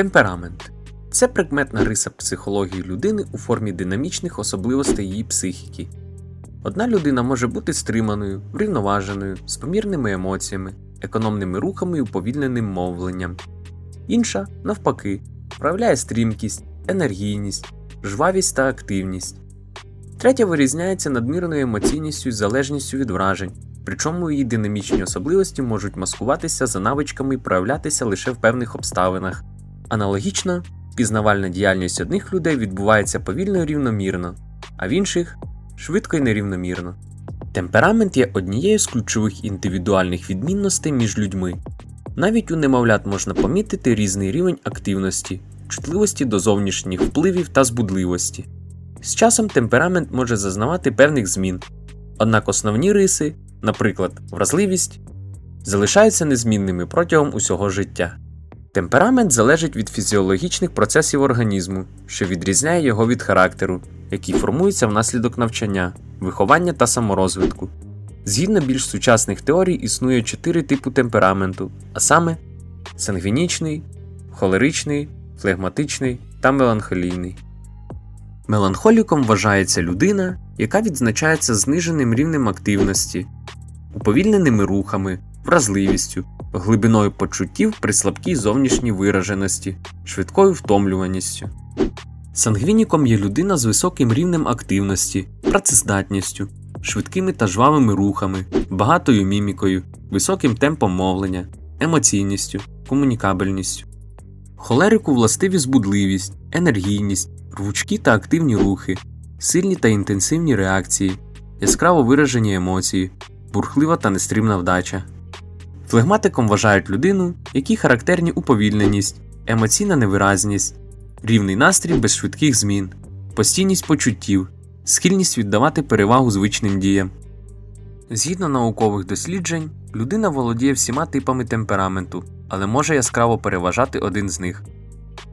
Темперамент це прикметна риса психології людини у формі динамічних особливостей її психіки. Одна людина може бути стриманою, врівноваженою, з помірними емоціями, економними рухами і уповільненим мовленням. Інша, навпаки, проявляє стрімкість, енергійність, жвавість та активність. Третя вирізняється надмірною емоційністю і залежністю від вражень, причому її динамічні особливості можуть маскуватися за навичками і проявлятися лише в певних обставинах. Аналогічно, пізнавальна діяльність одних людей відбувається повільно і рівномірно, а в інших швидко і нерівномірно. Темперамент є однією з ключових індивідуальних відмінностей між людьми. Навіть у немовлят можна помітити різний рівень активності, чутливості до зовнішніх впливів та збудливості. З часом темперамент може зазнавати певних змін, однак основні риси, наприклад, вразливість, залишаються незмінними протягом усього життя. Темперамент залежить від фізіологічних процесів організму, що відрізняє його від характеру, який формується внаслідок навчання, виховання та саморозвитку. Згідно більш сучасних теорій, існує чотири типи темпераменту, а саме сангвінічний, холеричний, флегматичний та меланхолійний. Меланхоліком вважається людина, яка відзначається зниженим рівнем активності, уповільненими рухами, вразливістю, глибиною почуттів при слабкій зовнішній вираженості, швидкою втомлюваністю. Сангвініком є людина з високим рівнем активності, працездатністю, швидкими та жвавими рухами, багатою мімікою, високим темпом мовлення, емоційністю, комунікабельністю. Холерику властиві збудливість, енергійність, рвучкі та активні рухи, сильні та інтенсивні реакції, яскраво виражені емоції, бурхлива та нестримна вдача. Флегматиком вважають людину, якій характерні уповільненість, емоційна невиразність, рівний настрій без швидких змін, постійність почуттів, схильність віддавати перевагу звичним діям. Згідно наукових досліджень, людина володіє всіма типами темпераменту, але може яскраво переважати один з них.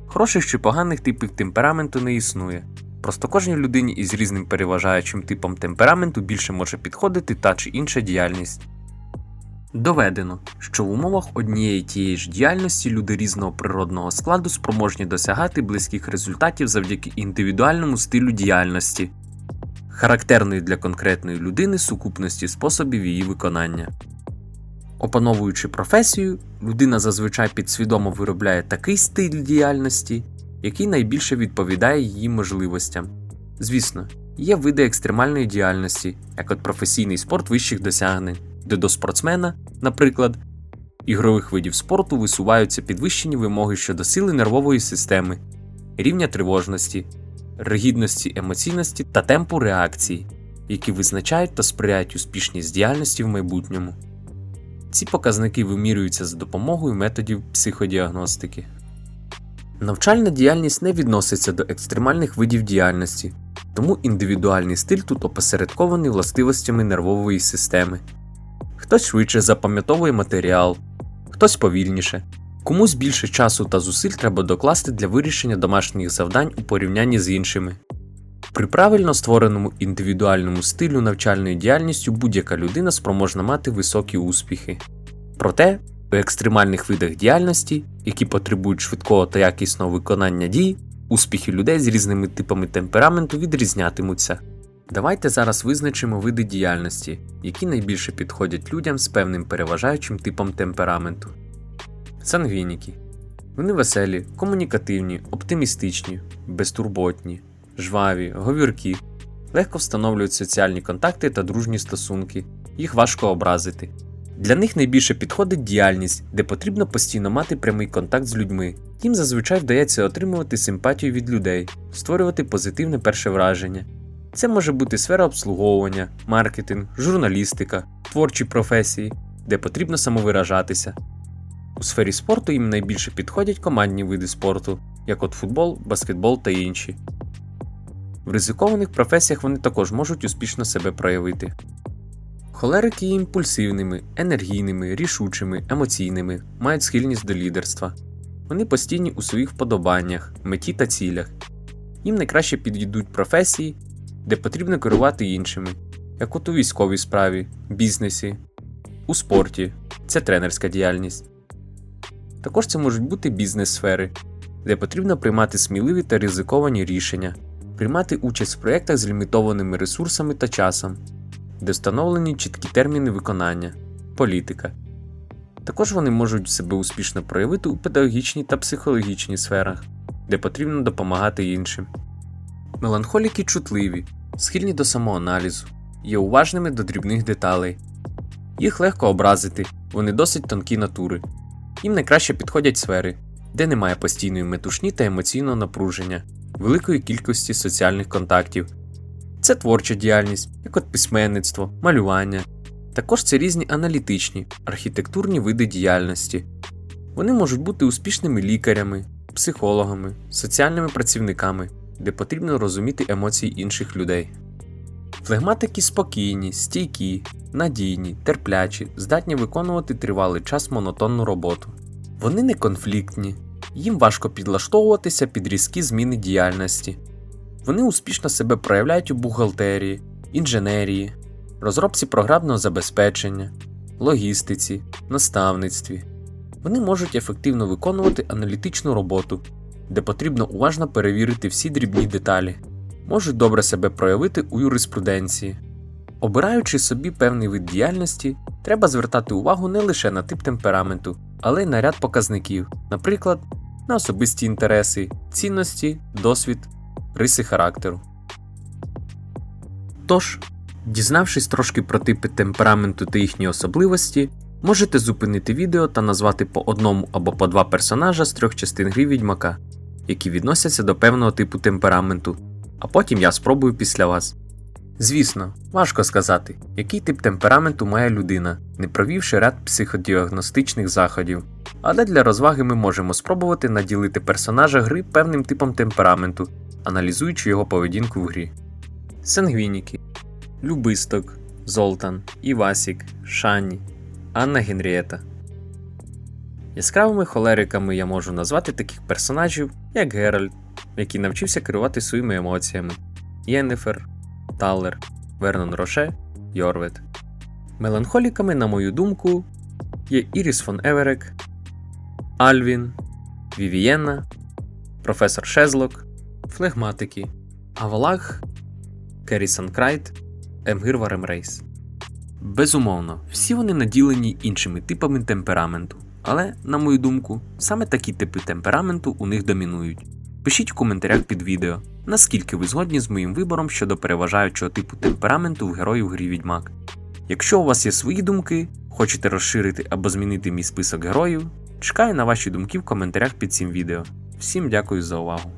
Хороших чи поганих типів темпераменту не існує. Просто кожній людині із різним переважаючим типом темпераменту більше може підходити та чи інша діяльність. Доведено, що в умовах однієї тієї ж діяльності люди різного природного складу спроможні досягати близьких результатів завдяки індивідуальному стилю діяльності, характерної для конкретної людини сукупності способів її виконання. Опановуючи професію, людина зазвичай підсвідомо виробляє такий стиль діяльності, який найбільше відповідає її можливостям. Звісно, є види екстремальної діяльності, як от професійний спорт вищих досягнень, де до спортсмена, наприклад, ігрових видів спорту висуваються підвищені вимоги щодо сили нервової системи, рівня тривожності, ригідності емоційності та темпу реакції, які визначають та сприяють успішність діяльності в майбутньому. Ці показники вимірюються за допомогою методів психодіагностики. Навчальна діяльність не відноситься до екстремальних видів діяльності, тому індивідуальний стиль тут опосередкований властивостями нервової системи. Хтось швидше запам'ятовує матеріал, хтось повільніше, комусь більше часу та зусиль треба докласти для вирішення домашніх завдань у порівнянні з іншими. При правильно створеному індивідуальному стилю навчальної діяльністю будь-яка людина спроможна мати високі успіхи. Проте, у екстремальних видах діяльності, які потребують швидкого та якісного виконання дій, успіхи людей з різними типами темпераменту відрізнятимуться. Давайте зараз визначимо види діяльності, які найбільше підходять людям з певним переважаючим типом темпераменту. Сангвініки. Вони веселі, комунікативні, оптимістичні, безтурботні, жваві, говіркі, легко встановлюють соціальні контакти та дружні стосунки, їх важко образити. Для них найбільше підходить діяльність, де потрібно постійно мати прямий контакт з людьми. Їм зазвичай вдається отримувати симпатію від людей, створювати позитивне перше враження. Це може бути сфера обслуговування, маркетинг, журналістика, творчі професії, де потрібно самовиражатися. У сфері спорту їм найбільше підходять командні види спорту, як от футбол, баскетбол та інші. В ризикованих професіях вони також можуть успішно себе проявити. Холерики є імпульсивними, енергійними, рішучими, емоційними, мають схильність до лідерства. Вони постійні у своїх вподобаннях, меті та цілях. Їм найкраще підійдуть професії, де потрібно керувати іншими, як от у військовій справі, бізнесі, у спорті це тренерська діяльність. Також це можуть бути бізнес-сфери, де потрібно приймати сміливі та ризиковані рішення, приймати участь в проєктах з лімітованими ресурсами та часом, де встановлені чіткі терміни виконання, політика. Також вони можуть себе успішно проявити у педагогічній та психологічній сферах, де потрібно допомагати іншим. Меланхоліки чутливі, схильні до самоаналізу, є уважними до дрібних деталей. Їх легко образити, вони досить тонкі натури. Їм найкраще підходять сфери, де немає постійної метушні та емоційного напруження, великої кількості соціальних контактів. Це творча діяльність, як от письменництво, малювання. Також це різні аналітичні, архітектурні види діяльності. Вони можуть бути успішними лікарями, психологами, соціальними працівниками, де потрібно розуміти емоції інших людей. Флегматики спокійні, стійкі, надійні, терплячі, здатні виконувати тривалий час монотонну роботу. Вони не конфліктні, їм важко підлаштовуватися під різкі зміни діяльності. Вони успішно себе проявляють у бухгалтерії, інженерії, розробці програмного забезпечення, логістиці, наставництві. Вони можуть ефективно виконувати аналітичну роботу, де потрібно уважно перевірити всі дрібні деталі, можуть добре себе проявити у юриспруденції. Обираючи собі певний вид діяльності, треба звертати увагу не лише на тип темпераменту, але й на ряд показників, наприклад, на особисті інтереси, цінності, досвід, риси характеру. Тож, дізнавшись трошки про типи темпераменту та їхні особливості, можете зупинити відео та назвати по одному або по два персонажа з трьох частин гри відьмака, які відносяться до певного типу темпераменту, а потім я спробую після вас. Звісно, важко сказати, який тип темпераменту має людина, не провівши ряд психодіагностичних заходів. Але для розваги ми можемо спробувати наділити персонажа гри певним типом темпераменту, аналізуючи його поведінку в грі. Сангвініки, Любисток, Золтан, Івасік, Шані, Анна Генрієта. Яскравими холериками я можу назвати таких персонажів, як Геральт, який навчився керувати своїми емоціями, Єннефер, Таллер, Вернон Роше, Йорвет. Меланхоліками, на мою думку, є Іріс фон Еверек, Альвін, Вівієнна, професор Шезлок, Флегматики, Авалаг, Керісон Крайт, Емгир Варемрейс. Безумовно, всі вони наділені іншими типами темпераменту, але, на мою думку, саме такі типи темпераменту у них домінують. Пишіть в коментарях під відео, наскільки ви згодні з моїм вибором щодо переважаючого типу темпераменту в героїв грі Відьмак. Якщо у вас є свої думки, хочете розширити або змінити мій список героїв, чекаю на ваші думки в коментарях під цим відео. Всім дякую за увагу!